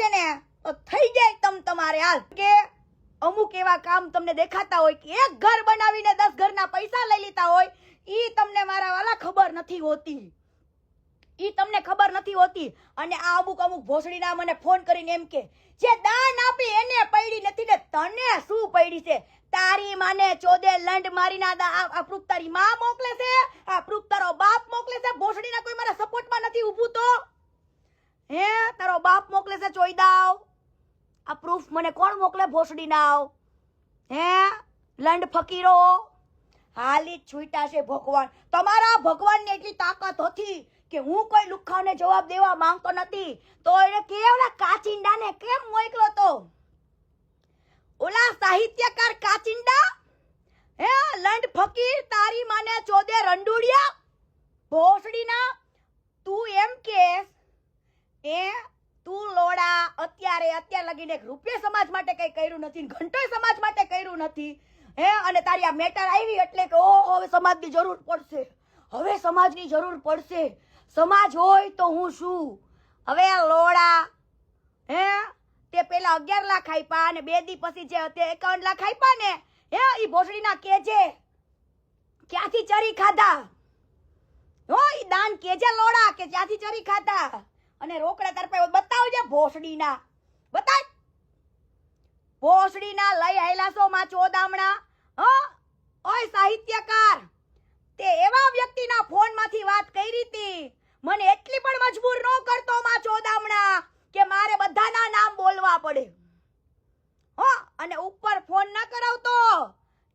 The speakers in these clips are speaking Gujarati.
છે ને, તો થઈ જાય તમ તમારે હાલ. કે અમુક એવા કામ તમને દેખાતા હોય કે એક ઘર બનાવીને દસ ઘરના પૈસા લઈ લીધા હોય, ઈ તમને મારા વાલા ખબર નથી હોતી. ઈ તમને ખબર નથી હોતી. અને આ અમુક અમુક ભોસડીના મને ફોન કરીને એમ કે, જે દાન આપી એને પૈડી નથી ને તને શું પૈડી છે? તારી માને ચોદે લંડ મારીના આ આ તારી માં મોકલે છે? આ પ્રૂફ તારો બાપ મોકલે છે ભોસડીના કોઈ મારા સપોર્ટમાં નથી ઊભું તો હે તારો બાપ મોકલે છે ચોઈદાવ આ પ્રૂફ મને કોણ મોકલે ભોસડીનાવ હે? લંડ ફકીરો? હાલી છૂટા છે ભગવાન. તમારા ભગવાનને એટલી તાકાત હતી કે હું કોઈ લુખાને જવાબ દેવા માંગતો નથી. તો એને કેવડા કાચિંડાને કેમ મોકલો તો? ઓલા સાહિત્યકાર કાચિંડા? હે, લંડ ફકીર, તારી માને ચોદે રંડુડિયા? ભોસડીના? તું એમ કે એ તું લોડા, અત્યારે અત્યાર લગીને એક રૂપિયા સમાજ માટે કઈ કર્યું નથી ઘંટો સમાજ માટે કર્યું નથી. હે? અને તારી આ મેટર આવી એટલે કે ઓ હવે સમાજની જરૂર પડશે. હવે સમાજની જરૂર પડશે. સમાજ હોય તો હું શું? હવે લોડા, હે? તે પેલા અગિયાર લાખ આપ્યા અને બે દી પછી જે તે એકાવન લાખ આપ્યા ને, હે? એ ભોસડીના કેજે ક્યાંથી ચરી ખાધા? હો એ દાન કેજે લોડા કે ક્યાંથી ચરી ખાધા? અને રોકડા તાર પાસે બતાવજે ભોસડીના. બતાય. ભોસડીના લઈ આયલા છો માં ચોદામણા? હ? ઓય સાહિત્યકાર, તે એવા વ્યક્તિના ફોનમાંથી વાત કરી હતી. મને એટલી પણ મજબૂર ન કરતો માં ચોદામણા, કે મારે બધાના નામ બોલવા પડે. હો? અને ઉપર ફોન ના કરાવતો,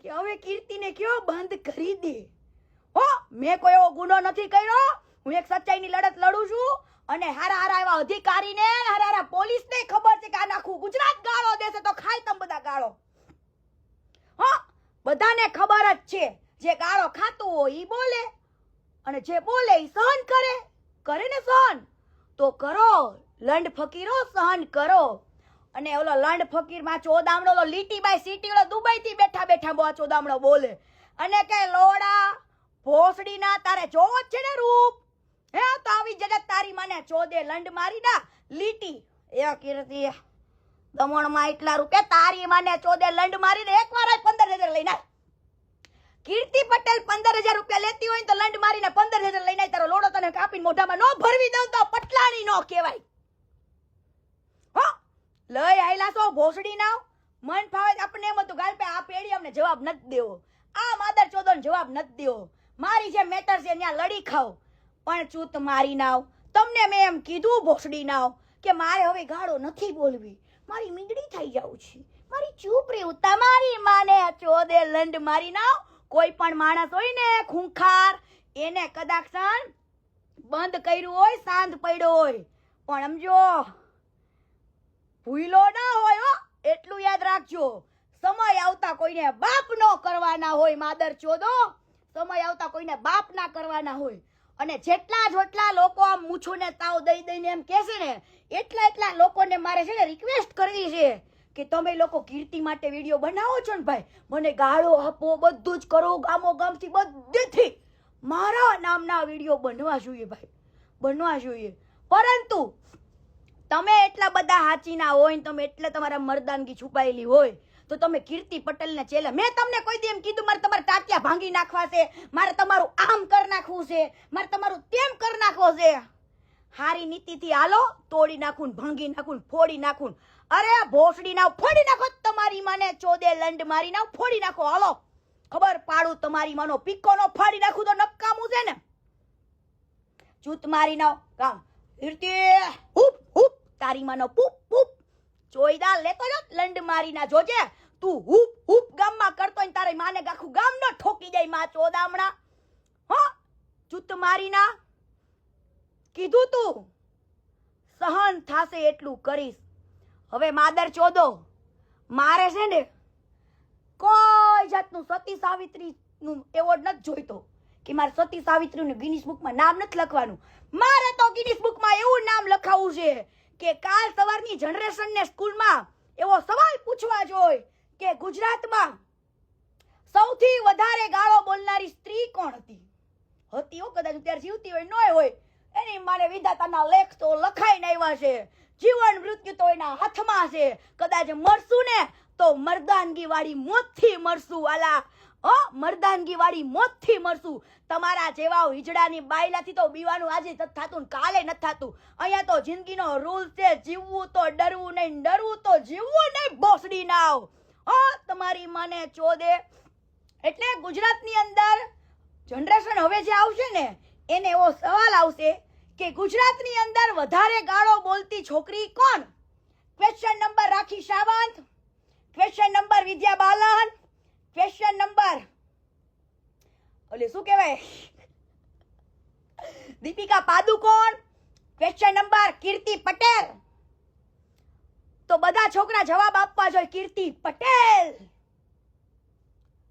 કે હવે કીર્તિને કયો બંધ કરી દે. હો? મેં કોઈ એવો ગુનો નથી કર્યો. હું એક સચ્ચાઈની લડત લડું છું. અને હારા હારા એવા અધિકારીને, હારા હારા પોલીસને ખબર છે કે આ નાખું. ગુજરાત ગાળો દેશે તો ખાય તમ બધા ગાળો. હો, બધાને ખબર જ છે. જે ગાળો ખાતું હોય ઈ બોલે. અને જે બોલે ઈ સહન કરે. કરે ને સહન. તો કરો, લંડ ફકીરો સહન કરો. અને ઓલો લંડ ફકીરમાં ચોદામણો ઓલો લીટી બાય સીટી ઓલો દુબઈ થી બેઠા બેઠા બો ચોદામણો બોલે. અને કે લોડા, ભોસડીના તારે જોવો છે ને રૂપ. હે, તો આવી જગત તારી માને ચોદે લંડ મારી ના લીટી. એ કીર્તિ, દમણમાં એટલા રૂપિયા તારી માને ચોદે લંડ મારીને એક વાર પંદર હજાર લઈને. કીર્તિ પટેલ પંદર હજાર રૂપિયા લેતી હોય તો લંડ મારીને પંદર હજાર લઈને. તારો લોડો તને કાપીને મોઢામાં નો ભરવી દઉં તો પટલાણી નો કહેવાય. હો, લઈ આયલા છો, ભોસડી નાવ. મન ફાવે આપણને એમ હતું ગાલ પે આ પેઢી અમને જવાબ નથી દેવો. આ માદર ચોદોને જવાબ નથી દેવો. મારી જે મેટર છે, ત્યાં લડી ખાવ. પણ ચૂત મારી નાવ. તમને મેં એમ કીધું ભોસડી નાવ કે મારે હવે ગાળો નથી બોલવી. મારી મીંદડી થઈ જાઉં છે. મારી ચૂપ રહેવું તમારી માને ચોદે લંડ મારી નાવ. કોઈ પણ માણસ હોય ને ખૂંખાર, એને કદાચ બંધ કર્યું હોય સાંજ પડ્યો હોય. પણ સમજો, ભૂલો ના હોય હો, એટલું યાદ રાખજો. સમય આવતા કોઈને બાપ નો કરવાના હોય, માદર ચોદો. સમય આવતા કોઈને બાપ ના કરવાના હોય. અને જેટલા જેટલા લોકો આમ મૂછોને તાવ દઈ દઈને એમ કહેશે ને, એટલા એટલા લોકોને મારે છે ને રિક્વેસ્ટ કરવી છે કે તમે લોકો કીર્તિ માટે વીડિયો બનાવો છો ને ભાઈ. મને ગાળો આપો, બધું જ કરો ગામો ગામથી બધેથી. મારા નામના વીડિયો બનવા જોઈએ ભાઈ, બનવા જોઈએ. પરંતુ તમે એટલા બધા હાચીના હોય તમે એટલે તમારા મરદાનગી છુપાયેલી હોય. તો તમે કીર્તિ પટેલને ચેલે. મેં તમને કોઈ દી એમ કીધું, મારે તમારે ટાટિયા ભાંગી નાખવા છે, મારે તમારું આમ કરી નાખવું છે, મારે તમારું તેમ કરી નાખવો છે. હારી નીતિથી હાલો, તોડી નાખું ભાંગી નાખું ફોડી નાખું અરે ભોસડી નાવ ફોડી નાખો તમારી માને, ચોદે લંડ મારી નાવ ફોડી નાખો. હાલો, ખબર પાડું તમારી માનો પીકોનો ફાડી નાખું તો નકામું છે ને. ચૂત મારી નાવ કામ. કીર્તિ, હુપ હુપ, તારી માનો પૂપ પૂપ. ચોયદા લેતો જો લંડ મારી ના જોજે. તું હુપ હુપ ગામમાં કરતો ને તારે માને આખું ગામ નો ઠોકી જાય માં ચોદામણા. હો ચૂત મારી ના કીધું તું, સહન થાશે એટલું કરીશ. હવે માદર ચોદો, મારે છે ને કોઈ જાતનું સતી સાવિત્રી નું એવોર્ડ નથી જોઈતો કે મારે સતી સાવિત્રી નું ગિનિસ બુકમાં નામ નથી લખવાનું. મારે તો ગિનિસ બુકમાં એવું નામ લખાવવું છે કે કાલ સવારની જનરેશનને સ્કૂલમાં એવો સવાલ પૂછવા જોઈએ કે ગુજરાતમાં સૌથી વધારે ગાળો બોલનારી સ્ત્રી કોણ હતી? હતી હો કદાચ અત્યારે જીવતી હોય, નોય હોય. એની મારે વિધાતાના લેખ તો લખાઈને આવ્યા છે. જીવન મૃત્યુ તો એના હાથમાં છે. કદાચ મરશું ને તો મર્દાનગી વાળી મોતથી મરશું વાલા ઓ મર્દાનગી વાળી મોતથી મરશું. તમારા જેવા હિજડાની બાયલાથી તો બીવાનું આજે નથી થતું કાલે નથી થતું. અહીંયા તો જિંદગીનો રૂલ છે, જીવવું તો ડરવું નહીં, ડરવું તો જીવવું નહીં, બોસડી નાવ. હો, તમારી મને ચોદે એટલે ગુજરાતની અંદર જનરેશન હવે જે આવશે ને, એને એવો સવાલ આવશે કે ગુજરાતની અંદર વધારે ગાળો બોલતી છોકરી કોણ? Question number Rakhi Sawant. Question number Vidya Balan. Question number ઓલે શું કહેવાય? Deepika Padukone. Question number Kirti Patel. તો બધા છોકરા જવાબ આપવા જોઈએ, કીર્તિ પટેલ.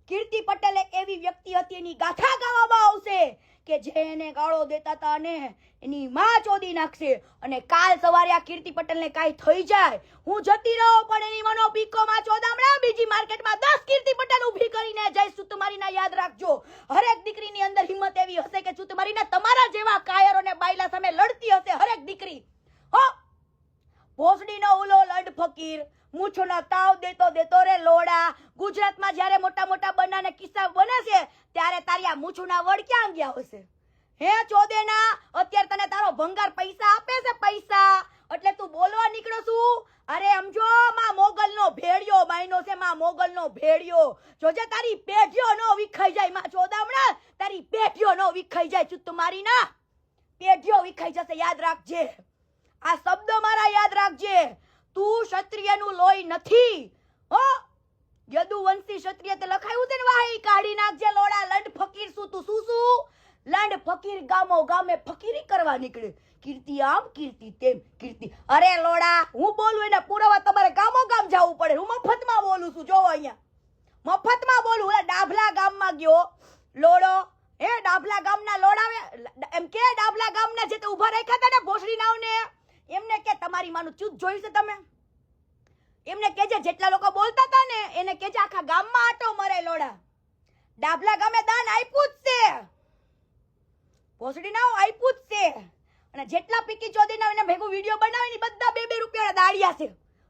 કીર્તિ પટેલ એક એવી વ્યક્તિ હતી, એની ગાથા ગાવામાં આવશે કે જે એને ગાળો દેતા હતા અને એની માં ચોદી નાખશે. અને કાલ સવારે આ કીર્તિ પટેલને કાંઈ થઈ જાય. હું જતી રહું, પણ એની મનો પીકો માં ચોદામણા બીજી માર્કેટમાં દસ કીર્તિ પટેલ કરીને જય સુતમારીના યાદ રાખજો. હરેક દીકરીની અંદર હિંમત એવી હશે કે શું તમારા જેવા કાયરોને બાયલા સામે લડતી હશે હરેક દીકરી. હો? ભોસડીનો ઉલો લડ ફકીર, મૂછોનો તાવ દેતો દેતો રે લોડા. ગુજરાતમાં જ્યારે મોટા મોટા બનાને કિસ્સા બને છે, ત્યારે તારી આ મૂછોના વડ ક્યાં ગયા હશે? હે ચોદેના, અત્યારે તને તારો ભંગાર પૈસા આપે છે પૈસા. એટલે તું બોલવા નીકળો છું. અરે સમજો, માં મોગલનો ભેડિયો માયનો છે, માં મોગલનો ભેડિયો જોજે તારી પેઢીઓ નો વિખાઈ જાય, માં ચોદામણા તારી પેઢીઓ નો વિખાઈ જાય ચુત્ત મારી ના. પેઢીઓ વિખાઈ જશે, યાદ રાખજે. આ શબ્દો મારા યાદ રાખજે. તું ક્ષત્રિયનું લોહી નથી. હો? યદુવંશી ક્ષત્રિય તે લખાયું છે ને, વાહી, કાઢી નાખજે, લોડા, લંડ, ફકીર, શું, તું શું શું? લંડ, ફકીર, ગામો, ગામે ફકીરી કરવા નીકળે. કીર્તિ આમ, કીર્તિ તેમ, કીર્તિ. અરે, લોડા, હું બોલું એના પુરાવા તમારે ગામો ગામ જવું પડે. હું મફતમાં બોલું છું. જોવો અહીંયા. મફતમાં બોલું ઓલા ડાભલા ગામમાં ગયો લોડો એ ડાભલા ગામના લોડાવે એમ કે ડાભલા ગામના જે તે ઊભા રાખ્યા હતા ને ભોસડી નાવને, એમને કે તમારી માનું ચૂત જોયું છે તમે? એમને કેજે જેટલા લોકો બોલતા હતા ને, એને કેજે આખા ગામમાં આટો મરે લોડા ડાભલા ગામે દાન આપ્યું જ છે. ભોસડી નાવ આપ્યું જ છે. અને જેટલા પીકી ચોધી એને ભેગું વીડિયો બનાવે ને બધા બે બે રૂપિયાના દાળિયા છે.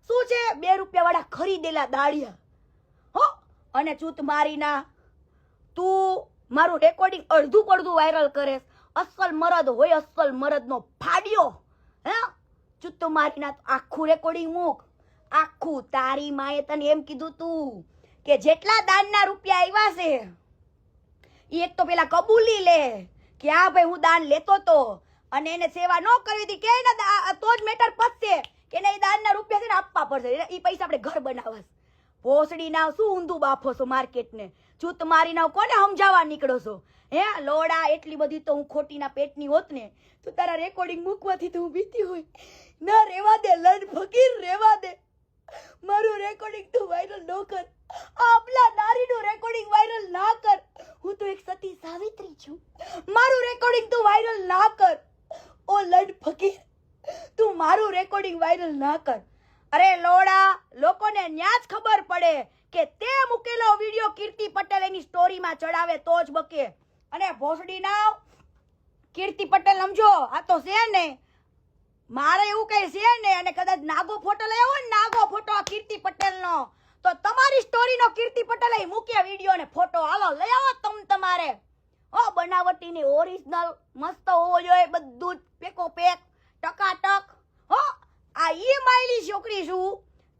શું છે? બે રૂપિયા વાળા ખરીદેલા દાળિયા. હો? અને ચૂત મારીના, તું મારું રેકોર્ડિંગ અડધું પડધું વાયરલ કરે અસલ મરદ હોય, અસલ મરદનો ફાડ્યો. હે? ચૂત મારીના આખું રેકોર્ડિંગ મૂક. આખું તારી માએ તને એમ કીધું તું કે જેટલા દાનના રૂપિયા આવ્યા છે એ એક તો પેલા કબૂલી લે કે આ ભાઈ હું દાન લેતો તો અને એને સેવા ન કરવી હતી કે તો જ મેટર પતશે કે ઈ દાનના રૂપિયા છે ને આપવા પડશે. એ પૈસા આપણે ઘર બનાવવા. ભોસડી ના શું ઊંધું બાફો છો માર્કેટને? ચૂત મારી નાવ કોને સમજાવવા નીકળો છો? હે, લોડા, એટલી બધી તો હું ખોટીના પેટની હોત ને, તું તારા રેકોર્ડિંગ મૂકવાથી તો હું બીતી હોય. ના રેવા દે, લડ ફકીર, રેવા દે. મારું રેકોર્ડિંગ તું વાયરલ ન કર. આપલા નારીનું રેકોર્ડિંગ વાયરલ ના કર. હું તો એક સતી સાવિત્રી છું. મારું રેકોર્ડિંગ તું વાયરલ ના કર. ઓ લડ ફકીર, તું મારું રેકોર્ડિંગ વાયરલ ના કર. અરે લોડા, લોકોને ન્યાજ ખબર પડે કે તે મૂકેલો વીડિયો કીર્તિ પટેલ એની સ્ટોરીમાં ચડાવે તો જ બકે. અને ભોસડી નાવ, કીર્તિ પટેલ સમજો, આ તો છે ને, મારે એવું કઈ છે ને, અને કદાચ નાગો ફોટો લઈ આવો ને, નાગો ફોટો આ કીર્તિ પટેલનો. તો તમારી સ્ટોરીનો કીર્તિ પટેલે મૂકે વીડિયો ને ફોટો. હાલો, લઈ આવો તમ તમારે. ઓ બનાવટીની ઓરિજિનલ મસ્ત હોવો જોઈએ, બધું જ પેકો પેક ટકાટક. હો આ ઈ માયલી છોકરી છું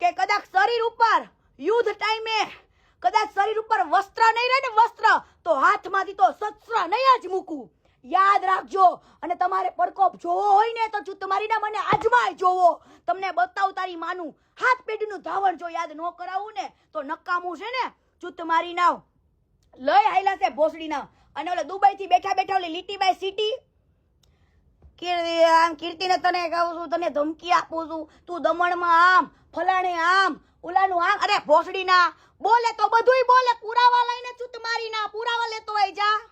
કે કદાચ શરીર ઉપર યુદ્ધ ટાઈમે કદાચ શરીર ઉપર વસ્ત્ર નહીં રહે ને વસ્ત્ર, તો હાથમાંથી તો શસ્ત્ર નહીં જ મૂકું. યાદ રાખજો, અને તમારે પડકોપ જોવો હોય ને તો ચૂત મારીને મને આજમાય જોવો. તમને બતાવું તારી માનું. હાથ પેઢીનું ધાવણ જો યાદ ન કરાવું ને, તો નકામું છે ને ચૂત મારી નાવ લઈ આવેલા છે ભોસડીના. અને ઓલે દુબઈથી બેઠા બેઠા ઓલી લીટી બાય સિટી આમ કીર્તિને તને કહું છું, તને ધમકી આપું છું. તું દમણમાં આમ, ફલાણે આમ ઓલાનું આમ, અરે ભોસડીના, બોલે તો બધુંય બોલે. પુરાવા લઈને ચૂત મારી ના, પુરાવા લેતો હોય જા.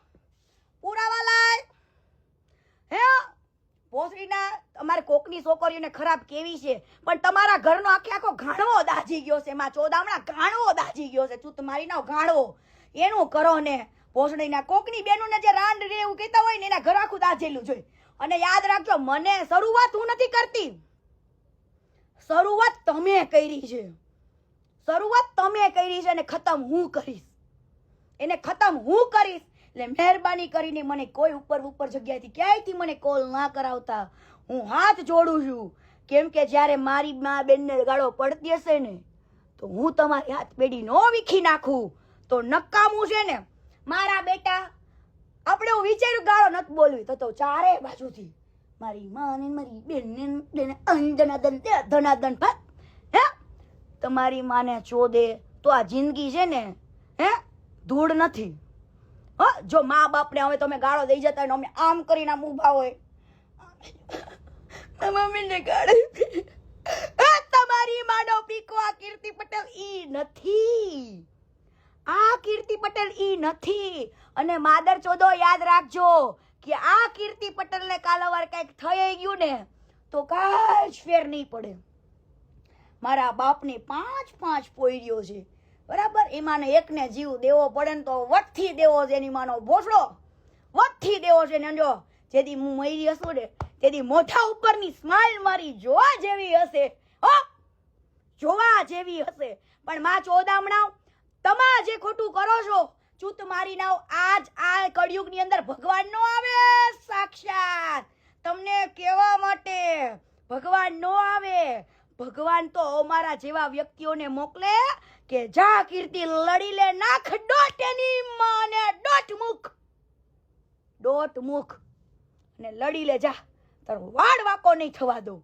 પુરાવા લાય. હે? ભોસડીના, તમારે કોકની છોકરીઓને ખરાબ કેવી છે? પણ તમારા ઘરનો આખે આખો ઘાણવો દાજી ગયો છે, એમાં ચોદામણા ઘાણવો દાજી ગયો છે. ચૂત મારી નાવ ઘાણવો. એનું કરો ને. ભોસડીના કોકની બેનોને જે રાંડ રે એવું કહેતા હોય ને, એના ઘર આખું દાજેલું જોઈ અને યાદ રાખજો, મને શરૂઆત હું નથી કરતી. શરૂઆત તમે કરી છે. શરૂઆત તમે કરી છે અને ખતમ હું કરીશ. એને ખતમ હું કરીશ. એટલે મહેરબાની કરીને મને કોઈ ઉપર ઉપર જગ્યાએથી ક્યાંયથી મને કોલ ના કરાવતા. હું હાથ જોડું છું. કેમ કે જ્યારે મારી મા બેનને ગાળો પડતી હશે ને, તો હું તમારી હાથ પેઢી નો વીખી નાખું. તો નકામું છે ને. મારા બેટા આપણે હું વિચાર્યું ગાળો નથી બોલવી. તો તો ચારે બાજુથી મારી માને મારી બેનને બેને અંધનાદન તે ધનાદન ભાત હે? તમારી માને ચોદે તો આ જિંદગી છે ને, હે? ધૂળ નથી. હો, જો મા બાપને હવે તમે ગાળો દઈ જતા અમે આમ કરીને આમ ઊભા હોય. મમ્મીને ગાળે તમારી માનો પીકો આ કીર્તિ પટેલ ઈ નથી. આ કીર્તિ પટેલ ઈ નથી. અને માદર ચોદો યાદ રાખજો કે આ કીર્તિ પટેલને કાલવાર કંઈક થઈ ગયું ને, તો કાંઈ જ ફેર નહીં પડે. મારા બાપને પાંચ પાંચ પોયરીઓ છે. બરાબર? એમાંને એકને જીવ દેવો પડે ને તો વટથી દેવો છે એની માનો ભોસડો. વટથી દેવો છે ને જો, જેથી હું મરી હશું ને, તેથી મોઢા ઉપરની સ્માઇલ મારી જોવા જેવી હશે. હો? જોવા જેવી હશે. પણ માં ચોદામણા તમા જે ખોટું કરો છો ચૂત મારી નાવ. આજ આ કળિયુગની અંદર ભગવાન નો આવે સાક્ષાત. તમને કહેવા માટે ભગવાન નો આવે? ભગવાન તો અમારા જેવા વ્યક્તિઓને મોકલે કે જા કીર્તિ લડી લે નાખ ડોટ એની માને. ડોટ મુખ. ડોટ મુખ. અને લડી લે જા. તારો વાડ વાકો નહીં થવા દો.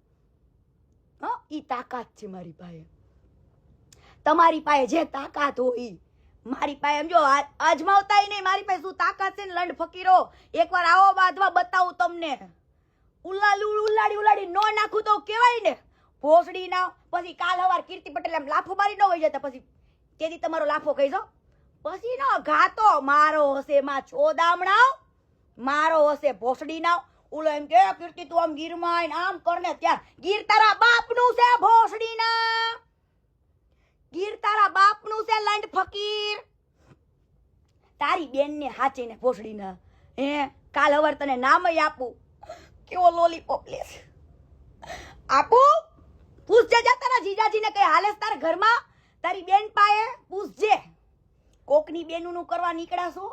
હા? ઈ તાકાત છે મારી પાસે તમારી પાસે જે તાકાત હોય, મારી પાસે એમ જો અજમાવતાય નહીં, મારી પાસે શું તાકાત છે ને, લંડ ફકીરો? એકવાર આવો બાંધવા બતાવું તમને. ઉલાડી ઉલાડી ઉલાડી, નો નાખું તો કહેવાય ને. ભોસડી ના, પછી કાલ હવાર કીર્તિ પટેલ એમ લાફો મારી ન હોય જતા, પછી તેથી તમારો લાફો કહીશો? પછી નો, ઘાતો. મારો હશે માં ચોદામણા મારો હશે ભોસડી ના ઓલો એમ કે કીર્તિ તું આમ ગીરમાં આમ કરને ત્યાં. ગીર તારા બાપનું છે ભોસડી ના ગીર તારા બાપનું છે લંડ ફકીર. તારી બેનને હાચીને ભોસડીના, હે, કાલ હવાર તને નામ આપું. કેવો લોલીપોપ લે છે આપું? પૂછજે જા તારા જીજાજીને કઈ હાલે તારા ઘરમાં? તારી બેન પાસે પૂછજે. કોકની બેનનું કરવા નીકળાશો?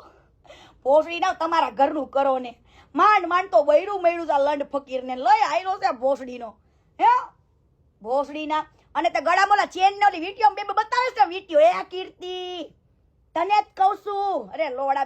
ભોસડી ના તમારા ઘરનું કરો ને. માંડ માંડ તો બૈરું મળ્યું છે લંડ ફકીરને. લઈ આવ્યો છે ભોસડીનો. હે? ભોસડીના અને તે ગળામાં ઓલા ચેન ને ઓલી વીટીઓ બે બતાવે છે વીટીઓ એ આ કીર્તિ. તને જ કહું છું. અરે લોડા